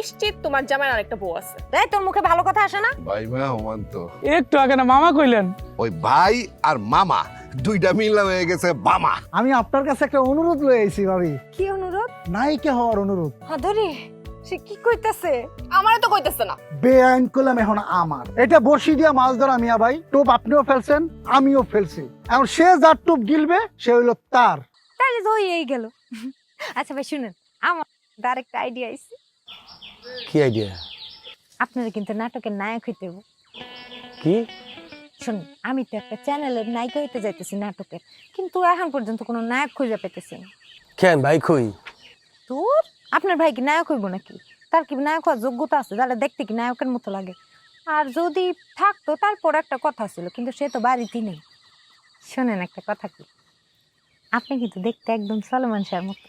নিশ্চিত তোমার জামাইয়ের আরেকটা বউ আছে। এই তোর মুখে ভালো কথা আসে না? ভাই মা অমান্ত। একটু আগে না মামা কইলেন? ওই ভাই আর মামা দুইটা মিলা হয়ে গেছে বামা আমি আপনার কাছে একটা অনুরোধ লয়ে আইছি ভাবি। কি অনুরোধ? নায়িকা হওয়ার অনুরোধ। হাদরি সে কি কইতাছে? আমারও তো কইতেছে না। বেআইন করলাম এখন আমার। এটা বর্ষি দিয়া মাছ ধরা মিয়া ভাই। টোপ আপনিও ফেলছেন আমিও ফেলছি। এখন সে যার টোপ গিলবে সে হইল তার। তাহলে তো হয়েই গেল। আচ্ছা ভাই শুনেন আমার ডাইরেক্ট আইডিয়া আইছে। কি আইডিয়া আপনারা কিন্তু নাটকের নায়ক হইতে হবে। কি? শুনুন আমি তো একটা চ্যানেলের নায়িকা হইতে যাইতেছি নাটকের কিন্তু এখন পর্যন্ত কোনো নায়ক খুঁজে পেতেছি না। কেন ভাই কই? তোর আপনার ভাই কি নায়ক হইব নাকি? তার কি নায়ক হওয়ার যোগ্যতা আছে? তাহলে দেখতে কি নায়কের মতো লাগে? আর যদি থাকতো তারপর একটা কথা ছিল কিন্তু সে তো বাড়িতেই নেই। শোনেন একটা কথা কি? আপনি কিন্তু দেখতে একদম সলমান শাহর মতো।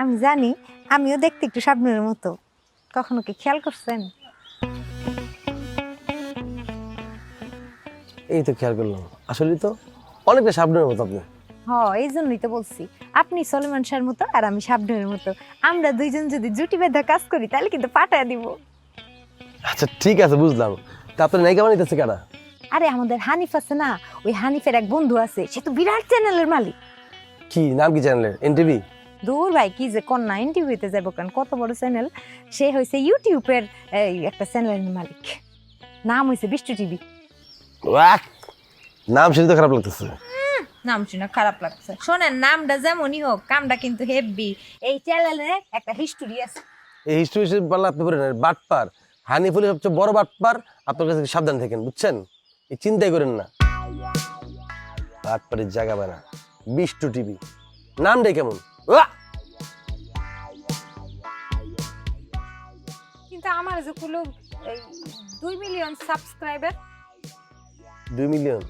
আমি জানি আমিও দেখতে একটু স্বপ্নের মতো। কখনো কি খেয়াল করছেন? এই তো খেয়াল করলাম। আসলে তো অনেকটা সাবধানের মতো আপনি। হ এই জন্যই তো বলছি। আপনি সলমান শাহর মতো আর আমি শাবনুরের মতো। আমরা দুইজন যদি জুটি বেঁধা কাজ করি তাহলে কিন্তু পাঠায় দিব। আচ্ছা ঠিক আছে বুঝলাম। তা আপনার নায়িকা বানাইতেছে কেনা আরে আমাদের হানিফ আছে না? ওই হানিফের এক বন্ধু আছে সে তো বিরাট চ্যানেলের মালিক। কি নাম কি চ্যানেলের? এনটিভি? দূর ভাই কি যে কন্যা ইন্টারভিউতে যাব কেন? কত বড় চ্যানেল সে হয়েছে ইউটিউবের এই একটা চ্যানেলের মালিক। নাম হয়েছে বিষ্টু টিভি। নাম শুনে তো খারাপ লাগতেছে। নাম শুনে খারাপ লাগছে। শোনেন নামটা যেমনই হোক কামটা কিন্তু হেভি এই চ্যানেলে একটা হিস্টোরি আছে। এই হিস্ট্রি পারলে আপনি বলেন বাটপার হানিফুলি সবচেয়ে বড় বাটপার আপনার কাছে সাবধান থাকেন বুঝছেন? এই চিন্তাই করেন না। বাটপারের জায়গা বানা। বিষ্টু টিভি। নামটাই কেমন! কিন্তু আমার যে কুলো এই দুই মিলিয়ন সাবস্ক্রাইবার দুই মিলিয়ন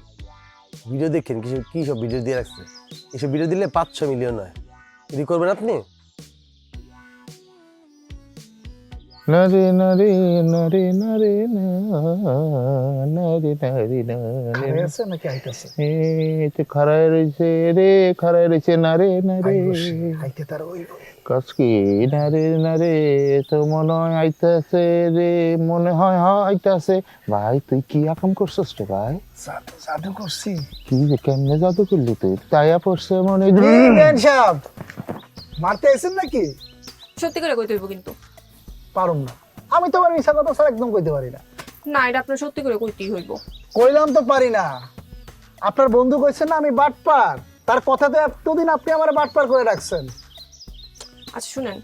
ভিডিও দেখেন কিছু কি সব ভিডিও দিয়ে রাখছে? এসব ভিডিও দিলে পাঁচ ছ মিলিয়ন হয়। এটি করবেন আপনি? নরে নরে নরে নরে নরে নরে নরে। তো খাড়ায় রয়েছে রে খাড়ায় রয়েছে না রে না রে আইতে তার ওই কসকি না রে না রে তো মনে হয় আইতাছে রে মনে হয় হয় আইতাছে ভাই তুই কি আকাম করছিস রে ভাই জাদু করছি কি যে কেমনে জাদু করলি তুই তাইয়া পড়ছে মনে মারতে আইছেন নাকি সত্যি করে কইতে হইব কিন্তু পারুম না। আমি তো আমার মিশা কথা স্যার একদম কইতে পারি না। না এটা আপনার সত্যি করে কইতেই হইব। কইলাম তো পারি না। আপনার বন্ধু কইছেন না আমি বাটপার। তার কথাতে এতদিন আপনি আমার বাটপার করে রাখছেন। আচ্ছা শুনেন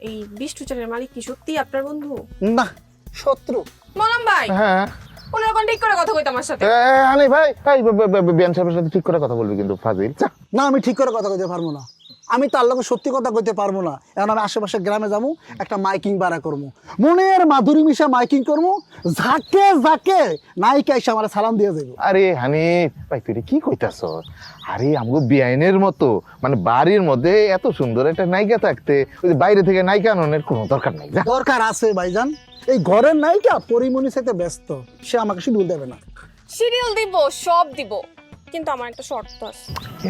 এই বিষ্টু চ্যানেলের মালিক কি সত্যি আপনার বন্ধু? না শত্রু। মলাম ভাই হ্যাঁ। ওনার কোন ঠিক করে কথা কইতে আমার সাথে। এ, আনি ভাই এই বিয়ান সাহেবের সাথে ঠিক করে কথা বলবি কিন্তু ফাজিল। না আমি ঠিক করে কথা কইতে পারব না। আমি তার লোকে সত্যি কথা কইতে পারব না। এখন আমি আশেপাশে গ্রামে যাব একটা মাইকিং বাড়া করব। মনের মাধুরী মিশা মাইকিং করব ঝাঁকে ঝাঁকে নায়িকা এসে আমার সালাম দিয়ে যাব আরে হানি ভাই তুই কি কইতাছ? আরে আমগো বিআইনের মতো মানে বাড়ির মধ্যে এত সুন্দর একটা নায়িকা থাকতে ওই যে বাইরে থেকে নায়িকা আননের কোনো দরকার নাই দরকার আছে ভাইজান। এই ঘরের নায়িকা পরিমণি সাথে ব্যস্ত সে আমাকে শিডিউল দেবে না। সিরিয়াল দিব সব দিব। কিন্তু আমার একটা শর্ত আছে।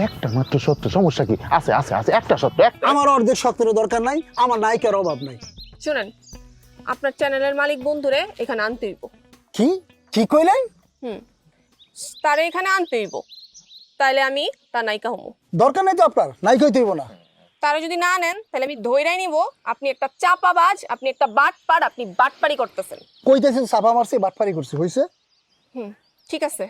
একটা মাত্র সত্য সমস্যা কি? আছে আছে আছে একটা সত্য একটা। আমার অর্ধেক দরকার নাই আমার নায়িকার অভাব নাই। শুনেন আপনার চ্যানেলের মালিক বন্ধুরে এখানে আনতে হইব। কি? কি কইলেন? হুম তারে এখানে আনতে হইব। তাইলে আমি তার নায়িকা হমু। দরকার নাই তো আপনার নায়িকা হইতে হইব না। তারা যদি না নেন তাহলে আমি ধৈরাই নিব। আপনি একটা চাপাবাজ আপনি একটা বাটপার আপনি বাটপারি করতেছেন। কইতেছেন সাফা মারছি বাটপারি করছি হইছে? হুম ঠিক আছে।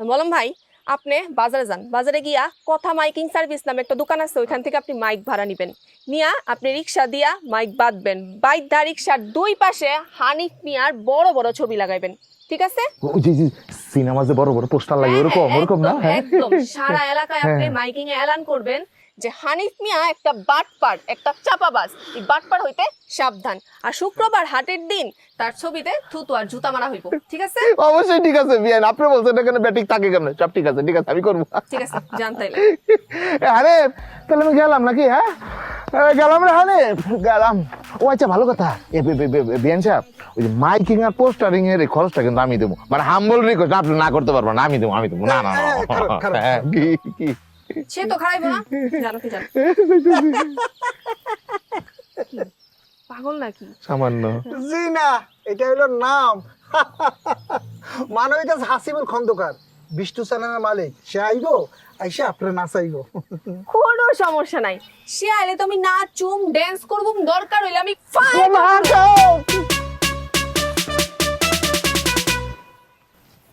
বলম ভাই আপনি বাজারে যান। বাজারে গিয়া কথা মাইকিং সার্ভিস নামে একটা দোকান আছে ওইখান থেকে আপনি মাইক ভাড়া নিবেন। নিয়া আপনি রিক্সা দিয়া মাইক বাঁধবেন। বাইক দা রিক্সার দুই পাশে হানিফ মিয়ার বড় বড় ছবি লাগাইবেন। ঠিক আছে? জি জি সিনেমা যে বড় বড় পোস্টার লাগে ওরকম ওরকম না? একদম, হ্যাঁ। একদম। সারা এলাকায় আপনি মাইকিং এ এলান করবেন। যে হানিফ মিয়া একটা বাটপার একটা চাপাবাজ। এই বাটপার হইতে সাবধান। আর শুক্রবার হাটের দিন তার ছবিতে থুতু আর জুতা মারা হইব। ঠিক আছে? অবশ্যই ঠিক আছে বিয়ান। আপনি বলছেন এখানে ব্যাটিং থাকে কেমন? সব ঠিক আছে ঠিক আছে আমি করব। ঠিক আছে জানতাইলে আরে তাহলে আমি গেলাম নাকি হ্যাঁ? গেলাম রে হানে গেলাম। ও আচ্ছা ভালো কথা। এ বে- বে- বে- বিয়ান সাহেব ওই যে মাইকিং আর পোস্টারিং এর এই খরচটা কিন্তু আমি দেবো। মানে হাম্বল রিকোয়েস্ট আপনি না করতে পারবেন না আমি দেবো আমি দেবো। না না কি কি? সে তো খারাইবো না। জানো কি জানো পাগল নাকি? সামান্য। জি না এটা হলো নাম। মানবিতা হাসিবুল খন্দকার বিষ্ণু চ্যানেলের মালিক। সে আইবো আইসে আপনার নাচাইবো কোনো সমস্যা নাই। সে আইলে তো আমি নাচুম ড্যান্স করব দরকার হইলে আমি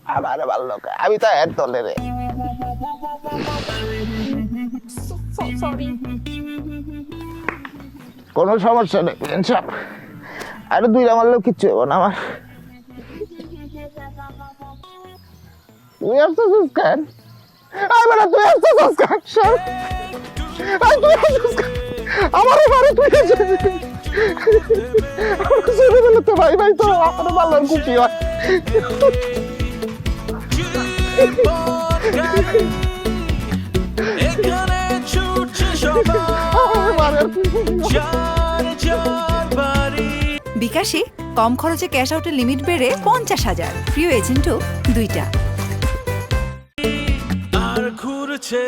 আমার ভালো আমি তো এর দলে রে কোনো সমস্যা নেই সব। আরে দুই মারলেও কিচ্ছু হব না আমার। তুই আসতেছিস কেন? আই বেটা, তুই তুই আসতেছিস কেন? আমার এবারে তুই আমার তো ভাই ভাই তো আমার ভালো খুশি হয়। বিকাশে কম খরচে ক্যাশ আউটের লিমিট বেড়ে পঞ্চাশ হাজার। প্রিয় এজেন্টও দুইটা। আর ঘুরছে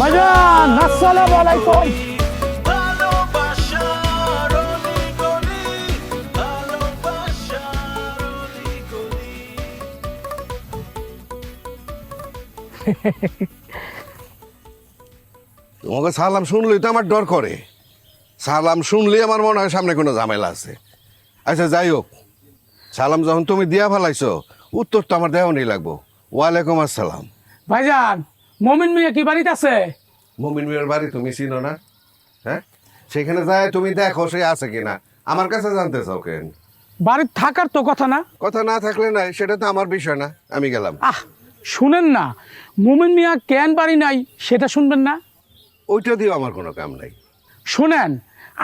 ভাইজান আসসালামু আলাইকুম। তোমাকে সালাম শুনলেই তো আমার ডর করে। সালাম শুনলেই আমার মনে হয় সামনে কোনো ঝামেলা আছে। আচ্ছা যাই হোক। সালাম যখন তুমি দিয়া ফেলাইছো উত্তর তো আমার দেওয়া নেই লাগবো। ওয়ালাইকুম আসসালাম। ভাইজান মমিন মিয়া কি বাড়িতে আছে? মমিন মিয়ার বাড়ি তুমি চিনো না? হ্যাঁ? সেখানে যায় তুমি দেখো সে আছে কিনা। আমার কাছে জানতে চাও কেন? বাড়ির থাকার তো কথা না? কথা না থাকলে নাই সেটা তো আমার বিষয় না। আমি গেলাম। আহ শুনেন না। মুমিন মিয়া কেন বাড়ি নাই সেটা শুনবেন না? ওইটা দিয়ে আমার কোনো কাম নাই। শুনেন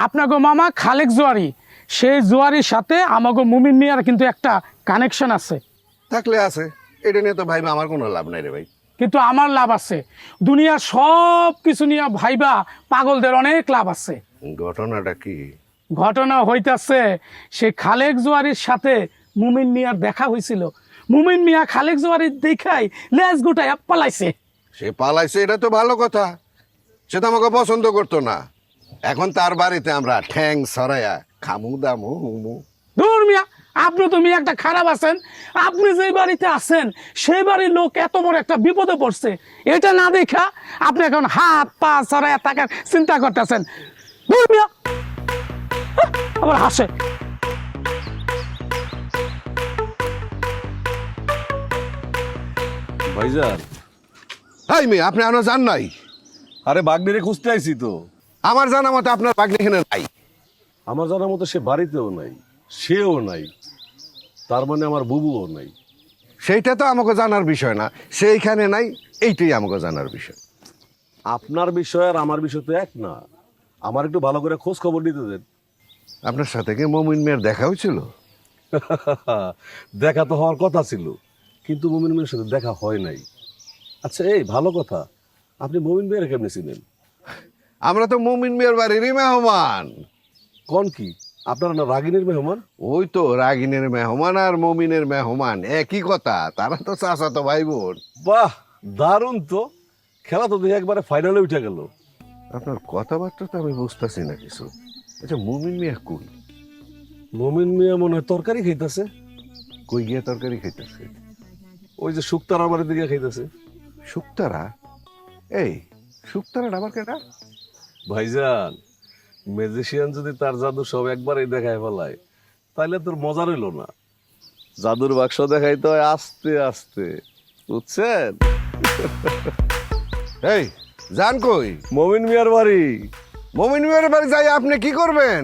আপনাকে মামা খালেক জোয়ারি সেই জোয়ারির সাথে আমাকে মুমিন মিয়ার কিন্তু একটা কানেকশন আছে। থাকলে আছে এটা নিয়ে তো ভাইবা আমার কোনো লাভ নাই রে ভাই। কিন্তু আমার লাভ আছে। দুনিয়ার সব কিছু নিয়ে ভাইবা পাগলদের অনেক লাভ আছে। ঘটনাটা কি? ঘটনা হইতাছে সে খালেক জোয়ারির সাথে মুমিন মিয়ার দেখা হয়েছিল মুমিন মিয়া খালেক জোয়ারির দেখাই লেজ গোটায় পালাইছে। সে পালাইছে এটা তো ভালো কথা। সে তো আমাকে পছন্দ করতো না। এখন তার বাড়িতে আমরা ঠ্যাং সরাইয়া খামু দামু হুমু ধুর মিয়া আপনি তো মিয়া একটা খারাপ আছেন। আপনি যে বাড়িতে আছেন সেই বাড়ির লোক এত বড় একটা বিপদে পড়ছে। এটা না দেখা আপনি এখন হাত পা ছড়াইয়া থাকার চিন্তা করতেছেন। ধুর মিয়া আবার হাসে। ভাইজান। হাই মেয়ে আপনি আমরা জান নাই। আরে বাগনিরে খুঁজতে আইছি তো। আমার জানা মতো আপনার বাগনি এখানে নাই। আমার জানার মতো সে বাড়িতেও নাই সেও নাই তার মানে আমার বুবুও নাই। সেইটা তো আমাকে জানার বিষয় না সেইখানে নাই এইটাই আমাকে জানার বিষয়। আপনার বিষয় আর আমার বিষয় তো এক না। আমার একটু ভালো করে খোঁজ খবর নিতে দেন। আপনার সাথে কি মমিন মেয়ের দেখা হয়েছিল? দেখা তো হওয়ার কথা ছিল। কিন্তু মমিন মেয়ের সাথে দেখা হয় নাই। আচ্ছা এই ভালো কথা। আপনি মমিন মেয়ের কেমনে ছিলেন আমরা তো মমিন মেয়ের বাড়িরই মেহমান। কোন কি? আপনারা না রাগিনের মেহমান? ওই তো রাগিনের মেহমান আর মমিনের মেহমান একই কথা। তারা তো চাচা তো ভাই বোন বাহ দারুণ তো। খেলা তো দেখে একবারে ফাইনালে উঠে গেল। আপনার কথাবার্তা তো আমি বুঝতেছি না কিছু। আচ্ছা মুমিন মিয়া কই? মমিন মিয়া মনে হয় তরকারি খাইতেছে। কই গিয়া তরকারি খাইতেছে? ওই যে শুক্তারার বাড়িতে গিয়ে খাইতেছে। শুক্তারা? এই শুক্তারা আবার কেটা ভাইজান ম্যাজিশিয়ান যদি তার জাদু সব একবারই দেখায় ফেলায় তাহলে তোর মজা রইল না। জাদুর বাক্স দেখাইতে হয় আস্তে আস্তে বুঝছেন? এই যান কই? মমিন মিয়ার বাড়ি। মমিন মিয়ার বাড়ি যাই আপনি কি করবেন?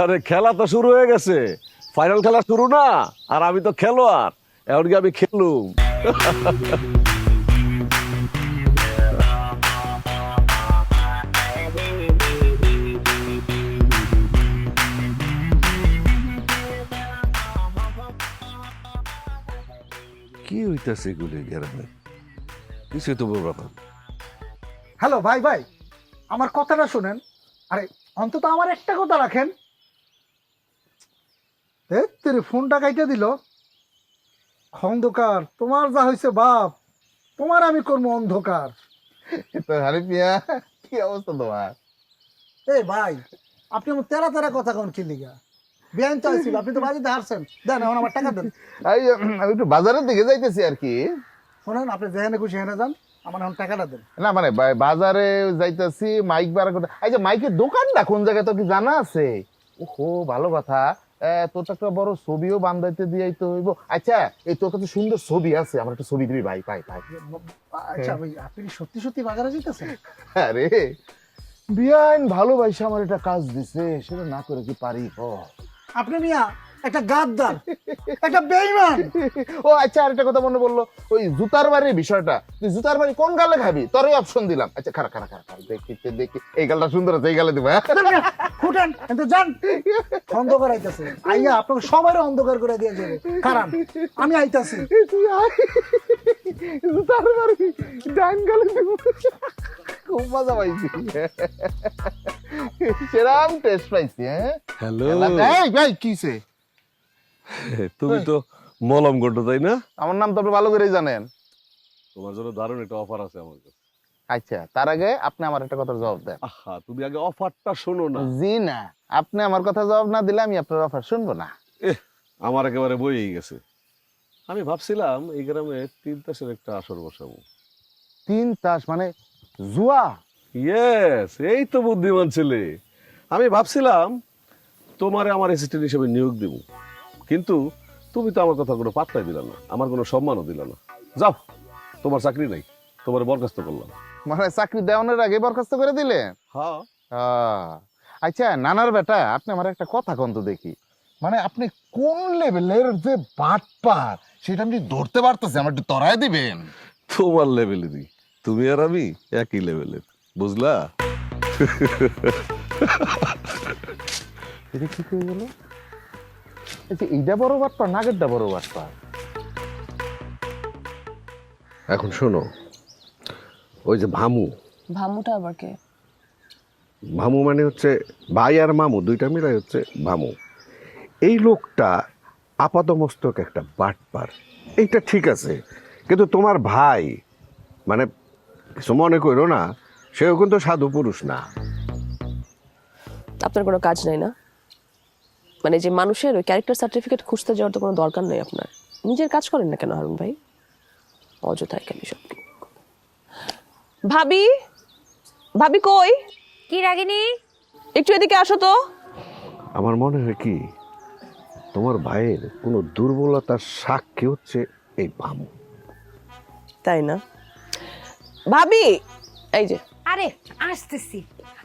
আরে খেলা তো শুরু হয়ে গেছে। ফাইনাল খেলা শুরু না আর আমি তো খেলোয়াড়। এমনকি আমি খেলুম কি হইতাছে এগুলি গ্রামে কিছু তো বলবা। হ্যালো, ভাই ভাই, আমার কথাটা শুনেন। আরে, অন্তত আমার একটা কথা রাখেন। তেরে ফোনটা কাইটে দিল। খন্দকার তোমার যা হয়েছে বাপ তোমার আমি করব অন্ধকার। তো হারিফ মিয়া কি অবস্থা তোমার? এই ভাই আপনি আমার তেরা তেরা কথা কোন কি লিগা? বিয়ান তো আসছিল আপনি তো বাজিতে হারছেন। দেন এখন আমার টাকা দেন। এই, আমি একটু বাজারের দিকে যাইতেছি আর কি। শোনেন আপনি যেখানে খুশি সেখানে যান আমার এখন টাকাটা দেন। না মানে বাজারে যাইতেছি মাইক বার করতে এই যে মাইকের দোকানটা কোন জায়গায় তো কি জানা আছে? ওহো ভালো কথা। এ, তোর একটা বড় ছবিও বান্ধাইতে দিয়াই তো হইব। আচ্ছা এই তোর কাছে সুন্দর ছবি আছে আমার একটা ছবি দিবি ভাই ভাই ভাই আচ্ছা ভাই আপনি সত্যি সত্যি বাজারে যেতেছেন? আরে বিয়ান ভালোবাসা আমার একটা কাজ দিছে সেটা না করে কি পারি ক আপনি মিয়া একটা গাদ্দার একটা বেইমান। ও আচ্ছা আরেকটা কথা মনে বলল ওই জুতার বাড়ির বিষয়টা। তুই জুতার বাড়ি কোন গালে খাবি? তোরই অপশন দিলাম। আচ্ছা খারা খারা খারা খারা, দেখি দেখি এই গালটা সুন্দর আছে এই গালে দিব হ্যাঁ? ফুটেন কিন্তু যান। অন্ধকার আইতাছে। আইয়া আপনাকে সবাই অন্ধকার করে দিয়ে যাবে। কারণ আমি আইতাছি। জুতার বাড়ি ডান গালে দিব। খুব মজা পাইছি। সেরাম টেস্ট পাইছি হ্যাঁ? হ্যালো এই ভাই কিসে তুমি তো মলম গন্ড তাই না? আমার নাম তো আপনি ভালো করেই জানেন। তোমার জন্য দারুণ একটা অফার আছে আমার কাছে। আচ্ছা তার আগে আপনি আমার একটা কথা জবাব দেন। আহা তুমি আগে অফারটা শোনো না। জি না আপনি আমার কথা জবাব না দিলে আমি আপনার অফার শুনব না। আমার একেবারে বইই গেছে। আমি ভাবছিলাম এই গ্রামে তিন তাসের একটা আসর বসাবো। তিন তাস মানে জুয়া? ইয়েস এই তো বুদ্ধিমান ছেলে। আমি ভাবছিলাম তোমারে আমার অ্যাসিস্ট্যান্ট হিসেবে নিয়োগ দেব। কিন্তু তুমি তো আমার কথা কোনো পাত্তাই দিলা না আমার কোনো সম্মানও দিলা না। যাও তোমার চাকরি নাই তোমার বরখাস্ত করলাম। মানে চাকরি দেওয়ানোর আগে বরখাস্ত করে দিলে? হ্যাঁ। আচ্ছা নানার বেটা আপনি আমার একটা কথা কন্ত দেখি। মানে আপনি কোন লেভেলের যে বাটপার সেটা আপনি ধরতে পারতেছেন আমার একটু তরাই দিবেন। তোমার লেভেলে লেভেলেরই তুমি আর আমি একই লেভেলের বুঝলা? এটা কি হয়ে গেল এইটা বড় বাটপার নাগেরটা বড় বাটপার এখন শোনো ওই যে ভামু। ভামুটা আবার কে? ভামু মানে হচ্ছে ভাই আর মামু দুইটা মিলাই হচ্ছে ভামু। এই লোকটা আপাতমস্তক একটা বাটপার। এইটা ঠিক আছে কিন্তু তোমার ভাই মানে কিছু মনে করো না সেও কিন্তু সাধু পুরুষ না। আপনার কোনো কাজ নাই না? মানে যে মানুষের ওই ক্যারেক্টার সার্টিফিকেট খুঁজতে যাওয়ার তো কোনো দরকার নেই আপনার। নিজের কাজ করেন না কেন হারুন ভাই? অযথায় কেন সব ভাবি? ভাবি কই? কি রাগিনী? একটু এদিকে আসো তো। আমার মনে হয় কি তোমার ভাইয়ের কোনো দুর্বলতার সাক্ষী হচ্ছে এই ভামু তাই না? ভাবি! এই যে। আরে আসতেছি।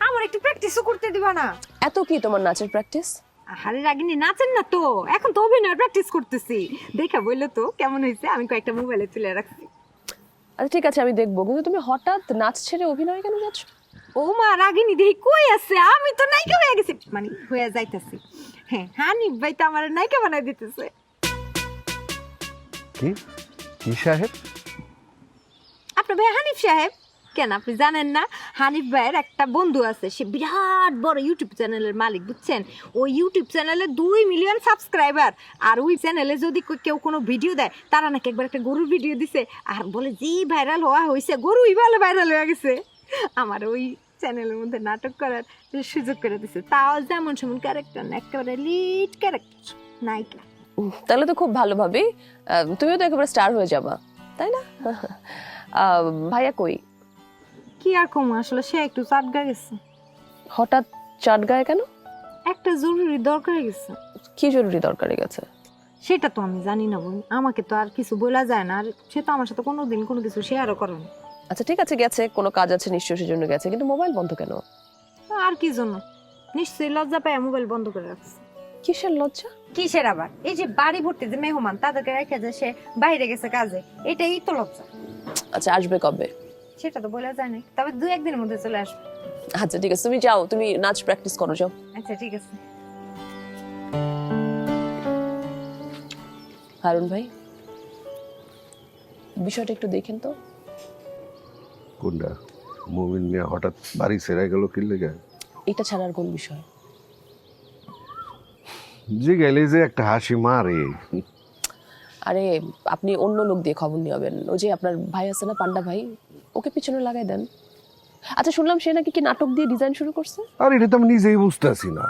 আমার একটু প্র্যাকটিসও করতে দিবা না। এত কি তোমার নাচের প্র্যাকটিস আরে রাগিনী নাচেন না তো। এখন তো অভিনয় প্র্যাকটিস করতেছি। দেখা বলল তো কেমন হয়েছে? আমি কয়েকটা মোবাইলে তুলে রাখছি। আচ্ছা ঠিক আছে আমি দেখব। কিন্তু তুমি হঠাৎ নাচ ছেড়ে অভিনয় কেন যাচ্ছ? ও মা রাগিনী দেখি কই আছে? আমি তো নায়িকা হয়ে গেছি। মানে হয়ে যাইতেছি। হ্যাঁ হানিফ ভাই তো আমার নায়িকা বানাই দিতেছে। কি? কি সাহেব? আপনার ভাই হানিফ সাহেব? কেন আপনি জানেন না? হানিফ ভাইয়ের একটা বন্ধু আছে সে বিরাট বড় ইউটিউব চ্যানেলের মালিক বুঝছেন? ওই ইউটিউব চ্যানেলে দুই মিলিয়ন সাবস্ক্রাইবার আর ওই চ্যানেলে যদি কেউ কোনো ভিডিও দেয় তারা নাকি একবার একটা গরুর ভিডিও দিছে। আর বলে যে ভাইরাল হওয়া হয়েছে গরুই ভালো ভাইরাল হয়ে গেছে। আমার ওই চ্যানেলের মধ্যে নাটক করার সুযোগ করে দিছে। তাও যেমন সেমন ক্যারেক্টার না একেবারে লিড ক্যারেক্টার নায়িকা। তাহলে তো খুব ভালো ভাবি। আহ, তুমিও তো একেবারে স্টার হয়ে যাবা তাই না? ভাইয়া কই? কি আর কম? আসলে সে একটু চাটগা গেছে। হঠাৎ চাট গায়ে কেন? একটা জরুরি দরকার গেছে। কি জরুরি দরকারে গেছে? সেটা তো আমি জানি না বোন। আমাকে তো আর কিছু বলা যায় না। আর সে তো আমার সাথে কোনোদিন কোনো কিছু শেয়ারও করে না। আচ্ছা ঠিক আছে গেছে। কোনো কাজ আছে নিশ্চয়ই সেজন্য গেছে। কিন্তু মোবাইল বন্ধ কেন? আর কি জন্য? নিশ্চয়ই লজ্জা পায় মোবাইল বন্ধ করে রাখছে। কিসের লজ্জা? কিসের আবার? এই যে বাড়ি ভর্তি যে মেহমান তাদেরকে রেখে যে সে বাইরে গেছে কাজে এটাই তো লজ্জা। আচ্ছা আসবে কবে? সেটা তো বলা যায় না তবে দু একদিনের মধ্যে চলে আসবে। আচ্ছা ঠিক আছে। তুমি যাও তুমি নাচ প্র্যাকটিস করো যাও। আচ্ছা ঠিক আছে। হারুন ভাই বিষয়টা একটু দেখেন তো। কোনটা? মুমিন মিয়া হঠাৎ বাড়ি ছেড়ে গেল কি লেগে? এটা ছাড়ার কোন বিষয়? যে গেলে যে একটা হাসি মারে। আরে আপনি অন্য লোক দিয়ে খবর নিয়ে হবেন। ওই যে আপনার ভাই আছে না পান্ডা ভাই ওকে পিছনে লাগাই দেন। আচ্ছা শুনলাম সে নাকি কি নাটক দিয়ে ডিজাইন শুরু করছে? আর এটা তো আমি নিজেই বুঝতেছি না।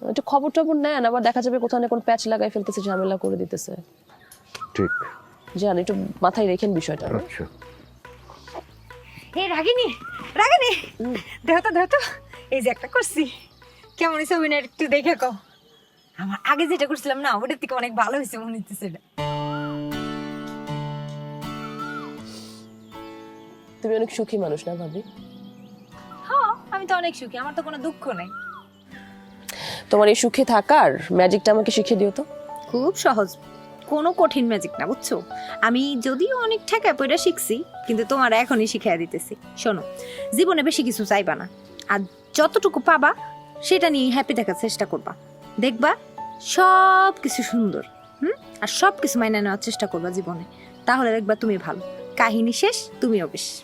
একটু খবর টবর নেন আবার দেখা যাবে কোথাও না কোন প্যাচ লাগাই ফেলতেছে ঝামেলা করে দিতেছে। ঠিক। জান একটু মাথায় রেখেন বিষয়টা? আচ্ছা। এই রাগিনি রাগিনি। দেহ তো দেহ তো। এই যে একটা করছি। কেমন হয়েছে অভিনয় একটু দেখে কও। আমার আগে যেটা করছিলাম না ওটার থেকে অনেক ভালো হয়েছে মনে হচ্ছে এটা। তুমি অনেক সুখী মানুষ না ভাবি? হ্যাঁ আমি তো অনেক সুখী আমার তো কোনো দুঃখ নাই। তোমার এই সুখে থাকার ম্যাজিকটা আমাকে শিখিয়ে দিও তো। খুব সহজ। কোনো কঠিন ম্যাজিক না বুঝছ? আমি যদিও অনেক ঠেকা পয়টা শিখছি কিন্তু তোমার এখনই শিখাই দিতেছি। শোনো জীবনে বেশি কিছু চাইবা না। আর যতটুকু পাবা সেটা নিয়ে হ্যাপি থাকার চেষ্টা করবা। দেখবা সব কিছু সুন্দর হুম? আর সব কিছু মাইনে নেওয়ার চেষ্টা করবা জীবনে। তাহলে দেখবা তুমি ভালো। কাহিনী শেষ তুমিও বেশ।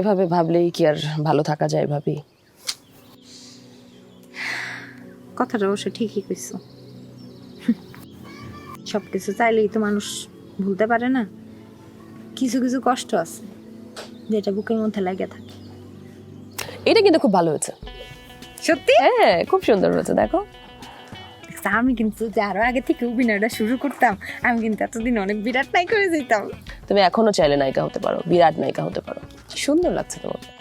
এভাবে ভাবলেই কি আর ভালো থাকা যায় ভাবি? কথাটা অবশ্য ঠিকই কইছো। সব কিছু চাইলেই তো মানুষ ভুলতে পারে না। কিছু কিছু কষ্ট আছে যেটা বুকের মধ্যে লাগে থাকে। এটা কিন্তু খুব ভালো হয়েছে। সত্যি? হ্যাঁ খুব সুন্দর হয়েছে দেখো। দেখছ, আমি কিন্তু যে আরও আগে থেকে অভিনয়টা শুরু করতাম আমি কিন্তু এতদিন অনেক বিরাট নাই করে যেতাম। তুমি এখনও চাইলে নায়িকা হতে পারো বিরাট নায়িকা হতে পারো। সুন্দর লাগছে তোমাকে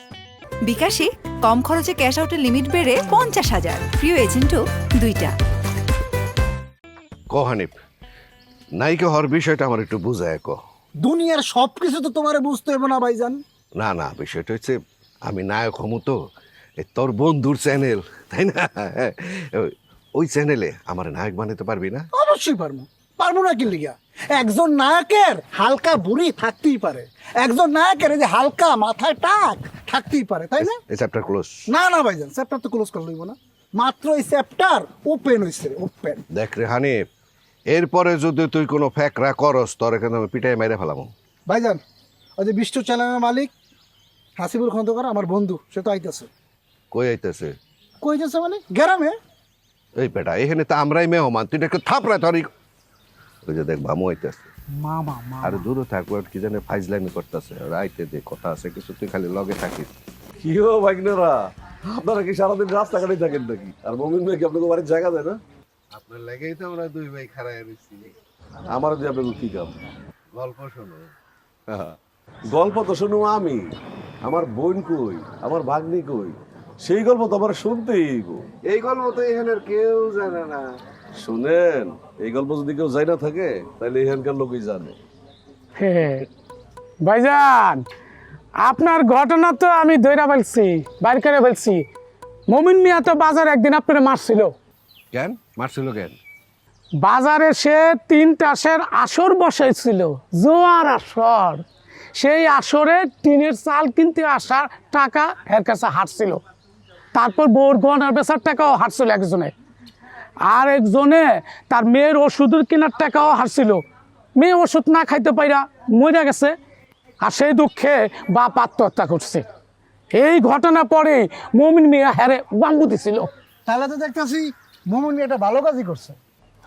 বিকাশে কম খরচে ক্যাশ আউটের লিমিট বেড়ে পঞ্চাশ হাজার। প্রিয় এজেন্টও দুইটা। কহানিপ নায়িকা হওয়ার বিষয়টা আমার একটু বুঝায় ক। দুনিয়ার সব কিছু তো তোমার বুঝতে হবে না ভাইজান। না না বিষয়টা হচ্ছে আমি নায়ক হমু তো। এ তোর বন্ধুর চ্যানেল তাই না? ওই- ওই চ্যানেলে আমার নায়ক বানাতে পারবি না? অবশ্যই পারব। পারব না কি লিগা? একজন নায়কের হালকা বুড়ি থাকতেই পারে। একজন নায়কের এই যে হালকা মাথায় টাক থাকতেই পারে তাই না? এই চ্যাপ্টার ক্লোজ না না ভাইজান চ্যাপ্টার তো ক্লোজ করে লইব না। মাত্র এই চ্যাপ্টার ওপেন হইছে ওপেন দেখ রে হানিফ এরপরে যদি তুই কোনো ফ্যাকরা করস তোর এখানে আমি পিটাই মেরে ফেলামো ভাইজান ওই যে বিশ্ব চ্যানেলের মালিক হাসিবুল খন্দকার আমার বন্ধু সে তো আইতেছে। কই আইতেছে? কই যাচ্ছে মানে? গ্রামে। এই বেটা এখানে তো আমরাই মেহমান তুই একটু থাপড়া ধরি ওই যে দেখ মামা আর দূরে থাকব কি জানে ফাইজলামি করতেছে। আর আইতে দে কথা আছে কিছু তুই খালি লগে থাকিস। কি ভাগ্নেরা? আপনারা কি সারাদিন রাস্তাঘাটে থাকেন নাকি? আর মমিন ভাই কি আপনাকে বাড়ির জায়গা দেয় না? আপনার লাগেই তো আমরা দুই ভাই রয়েছি। আমার দিয়ে আপনাকে কি কাম? গল্প শোনো। হ্যাঁ। গল্প তো শুনু আমি। আমার বোন কই? আমার ভাগ্নি কই? সেই গল্প তো আমার শুনতেই এই গল্প তো এখানের কেউ জানে না। শুনেন এই গল্প যদি কেউ যাই না থাকে তাহলে এখানকার লোকই জানে। ভাইজান আপনার ঘটনা তো আমি ধৈরা ফেলছি বাইর করে ফেলছি। মমিন মিয়া তো বাজার একদিন আপনার মারছিল। কেন? মারছিল কেন? বাজারে সে তিনটা টাসের আসর বসাইছিল জোয়ার আসর। সেই আসরে টিনের চাল কিনতে আসার টাকা এর কাছে হাঁটছিল তারপর বউর গহনার বেচার টাকাও হাঁটছিল একজনে আর একজনে তার মেয়ের ওষুধের কেনার টাকাও হারছিল। মেয়ে ওষুধ না খাইতে পাইরা মরে গেছে আর সেই দুঃখে বাপ আত্মহত্যা করছে। এই ঘটনা পরে মমিন মিয়া হ্যারে বাম্বু দিছিল। তাহলে তো দেখতেছি মমিন এটা ভালো কাজই করছে।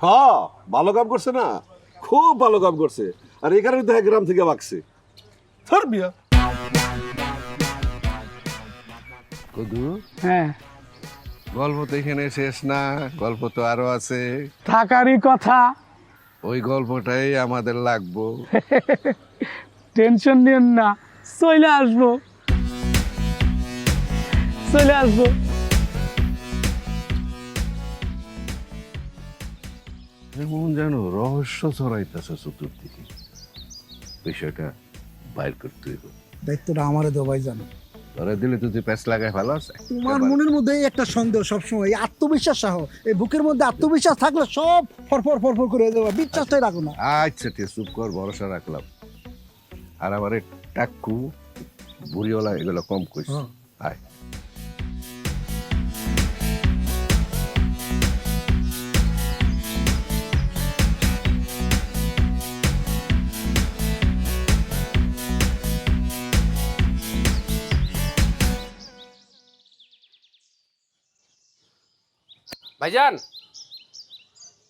হ্যাঁ ভালো কাম করছে না খুব ভালো কাম করছে। আর এই কারণে দেখা গ্রাম থেকে বাকছে ধর বিয়া হ্যাঁ। গল্প তো এখানে শেষ না গল্প তো আরও আছে। থাকারই কথা। ওই গল্পটাই আমাদের লাগবো। টেনশন নিয়েন না চলে আসব। চলে আসব। এমন যেন রহস্য ছড়াইতেছে চতুর্দিকে। বিষয়টা বাইর করতে হইব। দায়িত্বটা আমারে দেও ভাইজান। ধরে দিলে তুই প্যাচ লাগাই ফেলাস তোমার মনের মধ্যে একটা সন্দেহ সবসময় এই আত্মবিশ্বাস সহ এই বুকের মধ্যে আত্মবিশ্বাস থাকলে সব ফরফর ফরফর করে দেবো বিশ্বাসটাই রাখো না। আচ্ছা ঠিক চুপ কর ভরসা রাখলাম। আর আমার টাকু টাক্কু বুড়িওয়ালা এগুলো কম কইস। আয়। ভাইজান।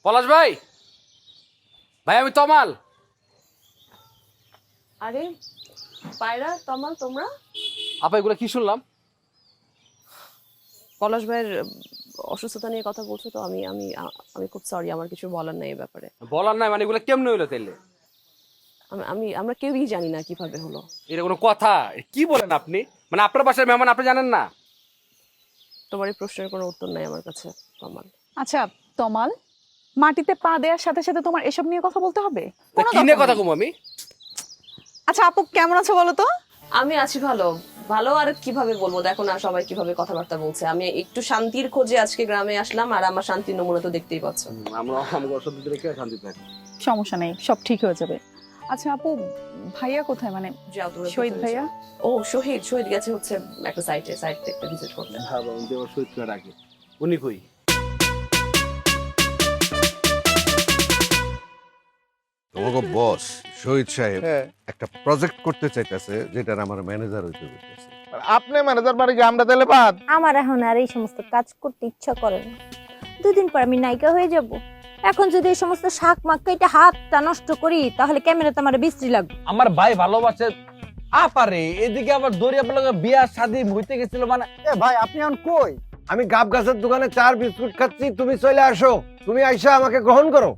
পলাশ ভাই। ভাই আমি তমাল। আরে পায়রা তমাল তোমরা? আপা এগুলো কি শুনলাম? পলাশ ভাইয়ের অসুস্থতা নিয়ে কথা বলছো তো আমি আমি আমি খুব সরি আমার কিছু বলার নাই এই ব্যাপারে। বলার নাই মানে এগুলো কেমনে হইল তাইলে? আমি আমি আমরা কেউই জানি না কীভাবে হলো। এটা কোনো কথা কি বলেন আপনি? মানে আপনার বাসার মেহমান আপনি জানেন না? তোমার এই প্রশ্নের কোনো উত্তর নাই আমার কাছে তমাল। আচ্ছা তমাল মাটিতে পা দেওয়ার সাথে সাথে তোমার এসব নিয়ে কথা বলতে হবে? কোনো কি নিয়ে কথা কম আমি? আচ্ছা আপু কেমন আছো বলো তো? আমি আছি ভালো। ভালো আর কীভাবে বলব? দেখো না সবাই কীভাবে কথাবার্তা বলছে। আমি একটু শান্তির খোঁজে আজকে গ্রামে আসলাম আর আমার শান্তির নমুনা তো দেখতেই পাচ্ছ। আমরা শান্তি থাকি। সমস্যা নেই সব ঠিক হয়ে যাবে। আচ্ছা আপু ভাইয়া কোথায়? মানে যাও শহীদ ভাইয়া? ও শহীদ শহীদ গেছে হচ্ছে একটা সাইটে সাইট একটা ভিজিট করতে। হ্যাঁ বাবা উনি আমার শহীদ করে রাখি উনি কই? তোমাকে বস শহীদ সাহেব হ্যাঁ। একটা প্রজেক্ট করতে চাইতেছে যেটার আমার ম্যানেজার হইতে হইতেছে আপনি ম্যানেজার বাড়ি গিয়ে আমরা তাহলে বাদ। আমার এখন আর এই সমস্ত কাজ করতে ইচ্ছা করে না। দুদিন পর আমি নায়িকা হয়ে যাব। এখন যদি এই সমস্ত শাক মাক কেটে হাতটা নষ্ট করি তাহলে ক্যামেরাতে আমার বিশ্রী লাগবে। আমার ভাই ভালোবাসে আপারে এদিকে আবার দরিয়া বলে বিয়া শাদি হইতে গেছিল মানে এ ভাই আপনি এখন কই? আমি গাব গাছের দোকানে চার বিস্কুট খাচ্ছি তুমি চলে আসো। তুমি আইসা আমাকে গ্রহণ করো।